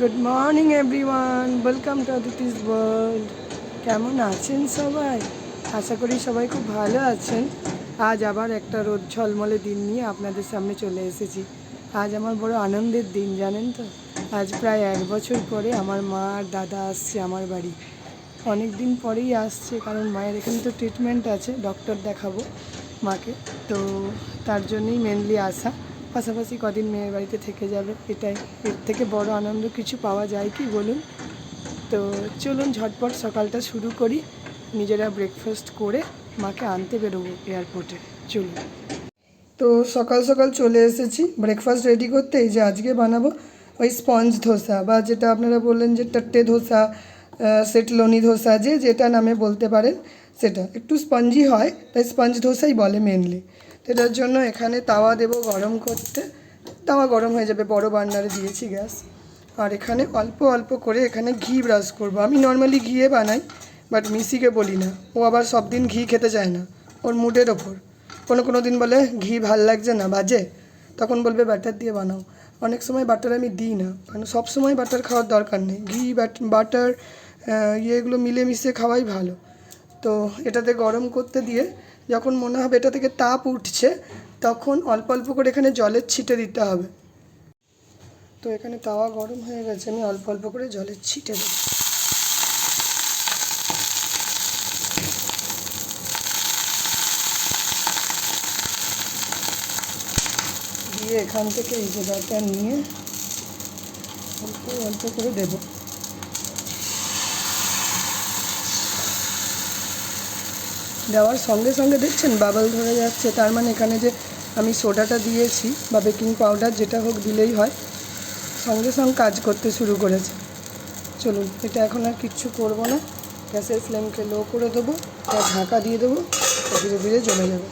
Good morning everyone welcome to Aditi's world কেমন আছেন সবাই? আশা করি সবাই খুব ভালো আছেন। আজ আবার একটা রোদ ঝলমলে দিন নিয়ে আপনাদের সামনে চলে এসেছি। আজ আমার বড় আনন্দের দিন, জানেন তো? আজ প্রায় এক বছর পরে আমার মা আর দাদা আসছে আমার বাড়ি। অনেক দিন পরেই আসছে, কারণ মায়ের এখানে তো ট্রিটমেন্ট আছে ডক্টর দেখাবো মাকে। তো তার জন্যই মেনলি আসা। পাশাপাশি কদিন মেয়ের বাড়িতে থেকে যাবে, এটাই। এর থেকে বড় আনন্দ কিছু পাওয়া যায় কি বলুন? তো চলুন ঝটপট সকালটা শুরু করি। নিজেরা ব্রেকফাস্ট করে মাকে আনতে বেরোবো এয়ারপোর্টে চলুন। তো সকাল সকাল চলে এসেছি। ব্রেকফাস্ট রেডি করতে এই যে আজকে বানাবো ওই স্পঞ্জ ধোসা বা যেটা আপনারা বললেন যে টাট্টে ধোসা সেটলনি ধোসা যে যেটা নামে বলতে পারেন। সেটা, একটু স্পঞ্জি হয়, তাই স্পঞ্জ ধোসাই বলে মেনলি এটার জন্য এখানে তাওয়া দেবো গরম করতে। তাওয়া গরম হয়ে যাবে, বড় বার্নারে দিয়েছি গ্যাস। আর এখানে অল্প অল্প করে এখানে ঘি ব্রাশ করব। আমি নর্মালি ঘিয়ে বানাই বাট মিসিকে বলি না। ও আবার সব দিন ঘি খেতে চায় না, ওর মুডের ওপর। কোনো কোনো দিন বলে, ঘি ভালো লাগছে না, বাজে? তখন বলবে ব্যাটার দিয়ে বানাও। অনেক সময় বাটার আমি দিই না, কারণ সব সময় বাটার খাওয়ার দরকার নেই। ঘি বাটার ইয়েগুলো মিলে মিশিয়ে খাওয়াই ভালো। তো এটাতে গরম করতে দিয়ে যখন মনে হবে এটা থেকে তাপ উঠছে, তখন অল্প অল্প করে এখানে জলের ছিটে দিতে হবে। তো এখানে তাওয়া গরম হয়ে গেছে, আমি অল্প অল্প করে জলের ছিটে দিই দিয়ে এখান থেকে এই যে নিয়ে অল্প অল্প করে দেবো। দেওয়ার সঙ্গে সঙ্গে দেখছেন বাবল ধরে যাচ্ছে। তার মানে এখানে যে আমি সোডাটা দিয়েছি বা বেকিং পাউডার যেটা হোক দিলেই হয়, সঙ্গে সঙ্গে কাজ করতে শুরু করেছে। চলুন, এটা এখন আর কিচ্ছু করব না। গ্যাসের ফ্লেমকে লো করে দেবো আর ঢাকা দিয়ে দেবো ধীরে ধীরে জমে যাবে।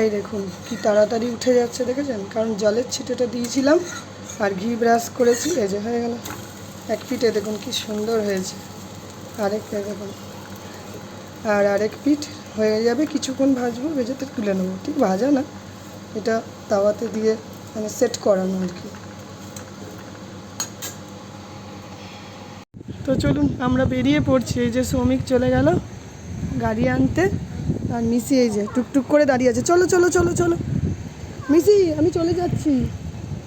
এই দেখুন, কি তাড়াতাড়ি উঠে যাচ্ছে, দেখেছেন? কারণ জলের ছিটেটা দিয়েছিলাম আর ঘি ব্রাশ করেছি, এই যে হয়ে গেল। এক পিঠে দেখুন কি সুন্দর হয়েছে। আরেক আর আরেক পিঠ হয়ে যাবে, কিছুক্ষণ ভাজবো, ভেজেতে তুলে নেব। ঠিক, ভাজা না, এটা তাওয়াতে দিয়ে মানে সেট করানো আর কি। তো চলুন, আমরা বেরিয়ে পড়ছি। এই যে শ্রমিক চলে গেল গাড়ি আনতে। আর মিসি এই যে টুকটুক করে দাঁড়িয়ে আছে। চলো চলো চলো চলো। মিসি, আমি চলে যাচ্ছি।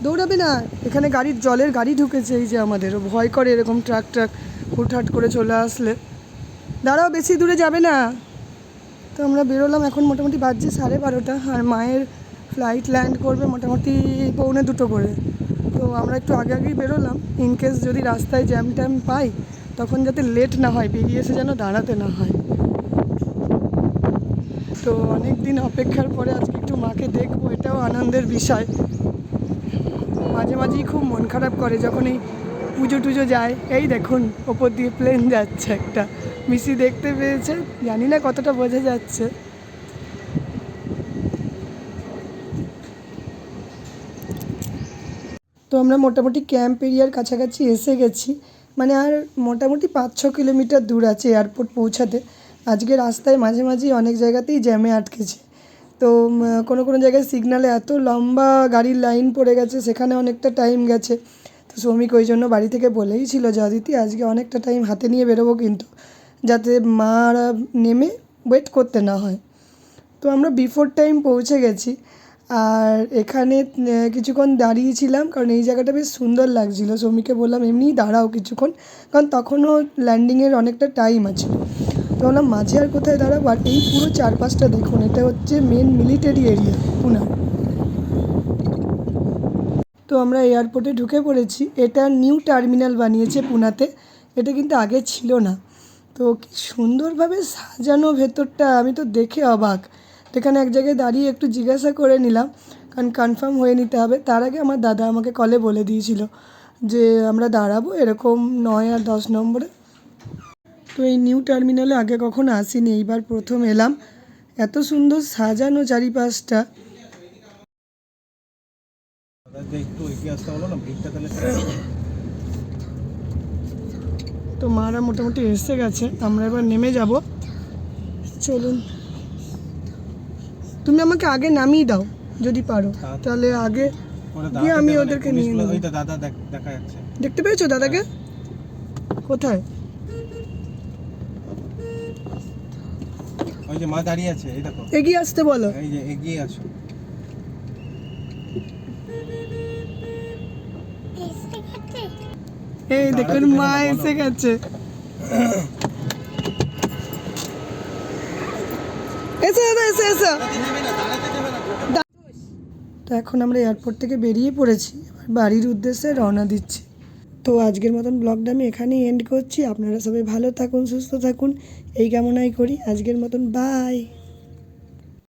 দৌড়াবে না। এখানে গাড়ির জলের গাড়ি ঢুকেছে এই যে আমাদের। ভয় করে এরকম ট্রাক ট্রাক হুটহাট করে চলে আসলে। দাঁড়াও, বেশি দূরে যাবে না। তো আমরা বেরোলাম এখন মোটামুটি বাজছে সাড়ে বারোটা। আর মায়ের ফ্লাইট ল্যান্ড করবে মোটামুটি পৌনে দুটো করে। তো আমরা একটু আগে আগেই বেরোলাম। ইন কেস যদি রাস্তায় জ্যাম ট্যাম পাই, তখন যাতে লেট না হয়, বেরিয়ে এসে যেন দাঁড়াতে না হয়। তো অনেক দিন অপেক্ষার পরে আজকে একটু মাকে দেখব, এটাও আনন্দের বিষয়। মাঝে মাঝেই খুব মন খারাপ করে যখন এই পুজো টুজো যায়। এই দেখুন, ওপর দিয়ে প্লেন যাচ্ছে একটা। মিসি দেখতে পেয়েছে, জানি না কতটা বোঝা যাচ্ছে। তো আমরা মোটামুটি ক্যাম্প এরিয়ার কাছাকাছি এসে গেছি। মানে আর মোটামুটি পাঁচ ছ কিলোমিটার দূর আছে এয়ারপোর্ট পৌঁছাতে। আজকে রাস্তায় মাঝে মাঝেই অনেক জায়গাতেই জ্যামে আটকেছে। তো কোনো কোনো জায়গায় সিগনালে এত লম্বা গাড়ির লাইন পড়ে গেছে, সেখানে অনেকটা টাইম গেছে। তো শ্রমিক ওই জন্য বাড়ি থেকে বলেই ছিল, যে অদিতি আজকে অনেকটা টাইম হাতে নিয়ে বেরোবো কিন্তু, যাতে মারা নেমে ওয়েট করতে না হয়। তো আমরা বিফোর টাইম পৌঁছে গেছি। আর এখানে কিছুক্ষণ দাঁড়িয়েছিলাম কারণ এই জায়গাটা বেশ সুন্দর লাগছিল। শ্রমিককে বললাম, এমনিই দাঁড়াও কিছুক্ষণ। কারণ তখনও ল্যান্ডিংয়ের অনেকটা টাইম আছে। বললাম মাঝে আর কোথায় দাঁড়াবো? আর এই পুরো চারপাশটা দেখুন, এটা হচ্ছে মেন মিলিটারি এরিয়া পুনা। তো আমরা এয়ারপোর্টে ঢুকে পড়েছি। এটা নিউ টার্মিনাল বানিয়েছে পুনাতে। এটা কিন্তু আগে ছিল না। তো কি সুন্দরভাবে সাজানো ভেতরটা, আমি তো দেখে অবাক। এখানে এক জায়গায় দাঁড়িয়ে একটু জিজ্ঞাসা করে নিলাম, কারণ কনফার্ম হয়ে নিতে হবে। তার আগে আমার দাদা আমাকে কলে বলে দিয়েছিল যে, আমরা দাঁড়াবো এরকম নয় আর দশ নম্বরে। তো এই নিউ টার্মিনালে আগে কখনো আসিনি এইবার প্রথম এলাম। এত সুন্দর সাজানো চারিপাশটা। তাহলে তো মারা মোটামুটি এসে গেছে আমরা এবার নেমে যাব। চলুন। তুমি আমাকে আগে নামিয়ে দাও যদি পারো। তাহলে আগে আমি ওদেরকে নিয়ে নেব। দেখতে পেয়েছ দাদাকে? কোথায়? ওই যে মা দাঁড়িয়ে আছে এই দেখো। এগিয়ে আসতে বলো। এই যে এগিয়ে আসো এই দেখুন মা এসে গেছে। এসো দাদা এসো এসো। তো এখন আমরা এয়ারপোর্ট থেকে বেরিয়ে পড়েছি। এবার বাড়ির উদ্দেশ্যে রওনা দিচ্ছি। তো আজকের মতন ব্লগটা আমি এখানেই এন্ড করছি। আপনারা সবাই ভালো থাকুন, সুস্থ থাকুন। এই কামনাই করি। আজকের মতন বাই